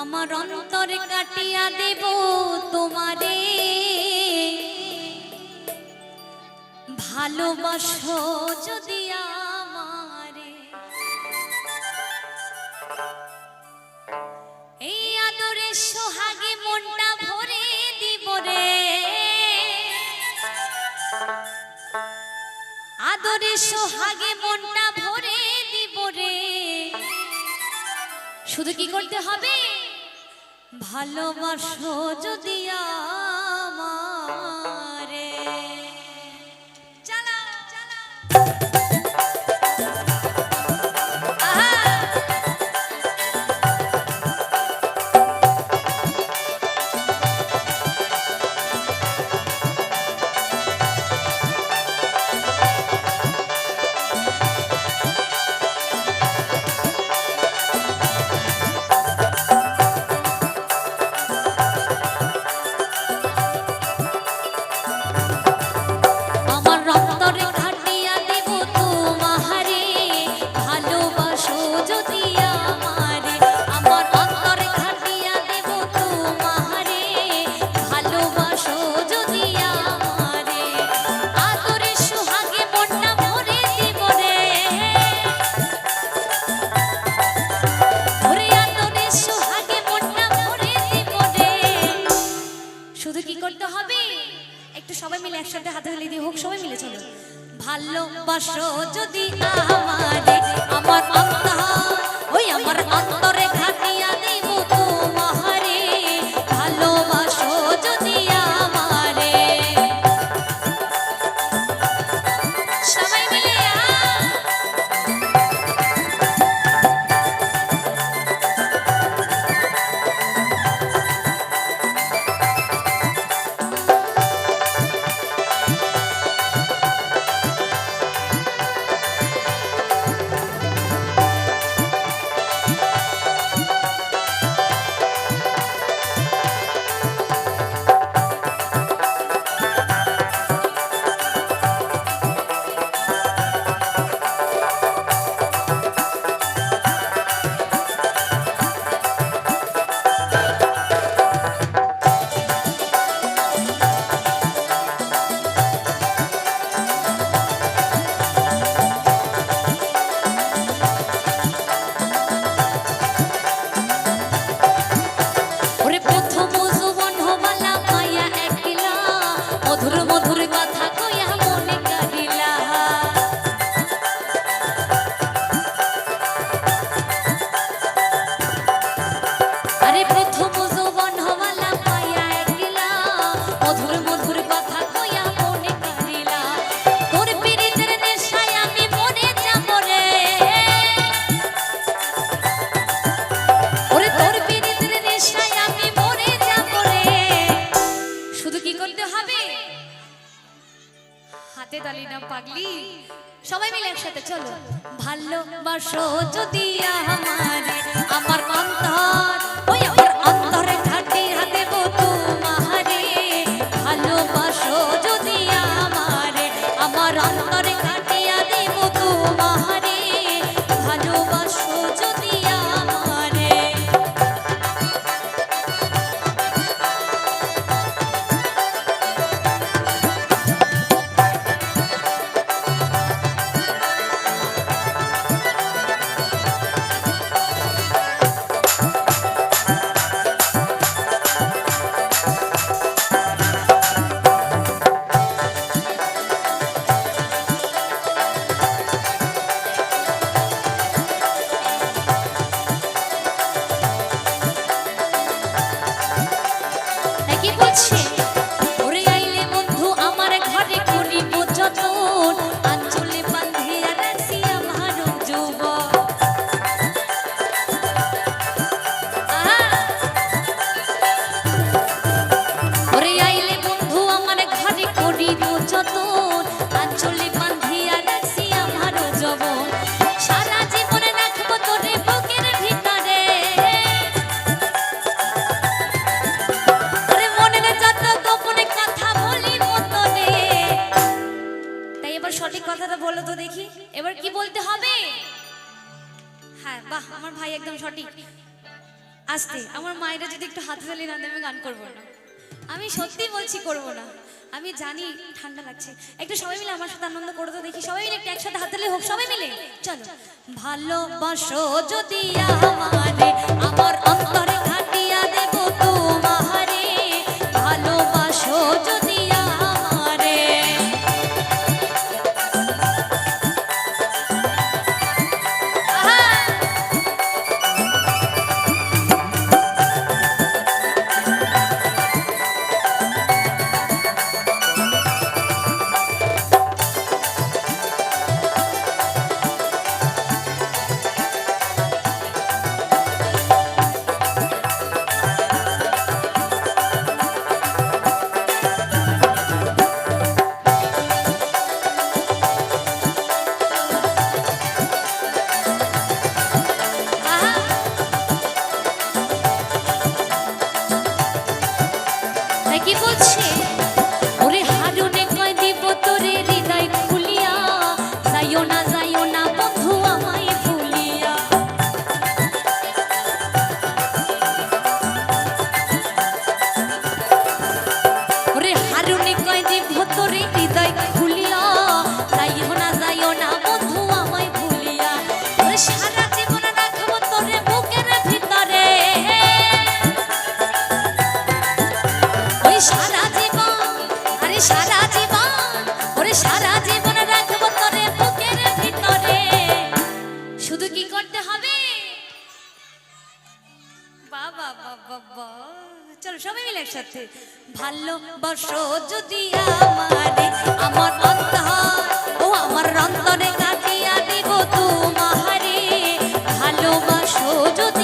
আমার অন্তরে কাটিয়া দেব তোমারে। ভালোবাসো যদি আমারে। এই আদরে সোহাগে মনটা ভরে দিব রে। আদরে সোহাগে মনটা ভরে দিব রে। শুধু কি করতে হবে? ভালোবাসো যদি আমারে। ভালোবাসো যদি আমার আমার আত্মা ওই আমার অন্তরে পাগলি? সবাই মিলে একসাথে চলো। ভালোবাসো যদি আমার আমার watching. আসতে, আমার মায়েরা যদি একটু হাতে তালি না দেবে, গান করব না। আমি সত্যি বলছি, করব না। আমি জানি ঠান্ডা লাগছে। একটু সবাই মিলে আমার সাথে আনন্দ করো তো দেখি। সবাই মিলে একটু একসাথে হাত তালি হোক, সবাই মিলে। চলো। ভালোবাসো যদি আমার চলো সবাই মিলে একসাথে। ভালোবাসো যদি আমারে, আমার ও আমার অন্তরে কাটিয়া দিব তোমারে। ভালোবাসো যদি